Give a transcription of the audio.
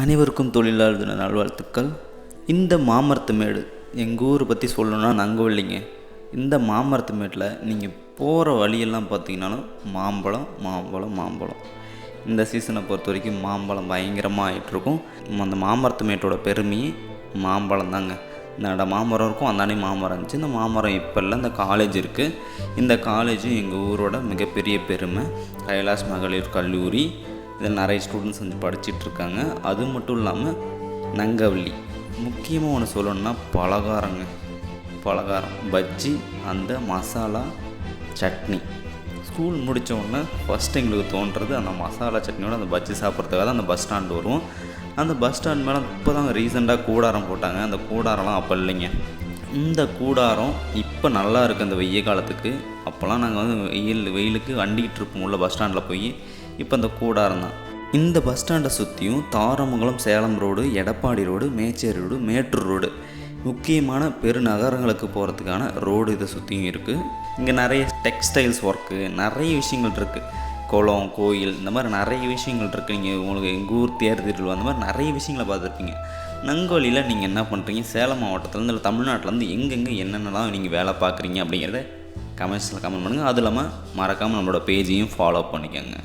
அனைவருக்கும் தொழிலாளர் தின நல்வாழ்த்துக்கள். இந்த மாமரத்து மேடு எங்கள் ஊரை பற்றி சொல்லணும்னா நாங்கள் இல்லைங்க இந்த மாமரத்து மேட்டில் நீங்கள் போகிற வழியெல்லாம் பார்த்தீங்கன்னாலும் மாம்பழம் மாம்பழம் மாம்பழம். இந்த சீசனை பொறுத்த வரைக்கும் மாம்பழம் பயங்கரமாக ஆகிட்டுருக்கும் அந்த மாமரத்து மேட்டோட பெருமையே மாம்பழம் தாங்க. இந்த மாமரம் இருக்கும் அந்தாண்டி மாமரம் இருந்துச்சு. இந்த மாமரம் இப்போ இல்லை இந்த காலேஜ் இருக்குது இந்த காலேஜும் எங்கள் ஊரோட மிகப்பெரிய பெருமை. கைலாஷ் மகளிர் கல்லூரி இதில் நிறைய ஸ்டூடெண்ட்ஸ் வந்து படிச்சிட்ருக்காங்க. அது மட்டும் இல்லாமல் நங்கவள்ளி. முக்கியமாக ஒன்று சொல்லணும்னா பலகாரங்க. பலகாரம். பஜ்ஜி அந்த மசாலா சட்னி. ஸ்கூல் முடித்த உடனே ஃபஸ்ட் எங்களுக்கு தோன்றது அந்த மசாலா சட்னியோட அந்த பஜ்ஜி சாப்பிட்றதுக்காக அந்த பஸ் ஸ்டாண்ட் வருவோம். அந்த பஸ் ஸ்டாண்ட் மேலே இப்போ தான் ரீசெண்டாக கூடாரம் போட்டாங்க. அந்த கூடாரம்லாம் அப்போ இல்லைங்க. இந்த கூடாரம் இப்போ நல்லா இருக்குது அந்த வெய்ய காலத்துக்கு. அப்போல்லாம் நாங்கள் வந்து வெயில் வெயிலுக்கு அண்டிக்கிட்டு இருப்போம் உள்ள பஸ் ஸ்டாண்டில் போய். இப்போ இந்த கூடாரம் தான். இந்த பஸ் ஸ்டாண்டை சுற்றியும் Tharamangalam Salem road Edappadi road Mecheri road Mettur road. முக்கியமான பெருநகரங்களுக்கு போகிறதுக்கான ரோடு இதை சுற்றியும் இருக்குது இங்கே நிறைய டெக்ஸ்டைல்ஸ் ஒர்க்கு நிறைய விஷயங்கள் இருக்குது குளம் கோயில் இந்த மாதிரி நிறைய விஷயங்கள் இருக்குது நீங்கள் உங்களுக்கு எங்கள் ஊர் தேர் திருவிழா அந்த மாதிரி நிறைய விஷயங்களை பார்த்துருப்பீங்க. நங்கோலியில் நீங்கள் என்ன பண்ணுறீங்க சேலம் மாவட்டத்துலேருந்து இல்லை தமிழ்நாட்டிலேருந்து எங்கெங்கே என்னென்னலாம் நீங்கள் வேலை பார்க்குறீங்க அப்படிங்கிறத கமெண்ட்ஸில் கமெண்ட் பண்ணுங்கள் அதுவும் இல்லாமல் மறக்காமல் நம்மளோட பேஜையும் ஃபாலோ பண்ணிக்கோங்க.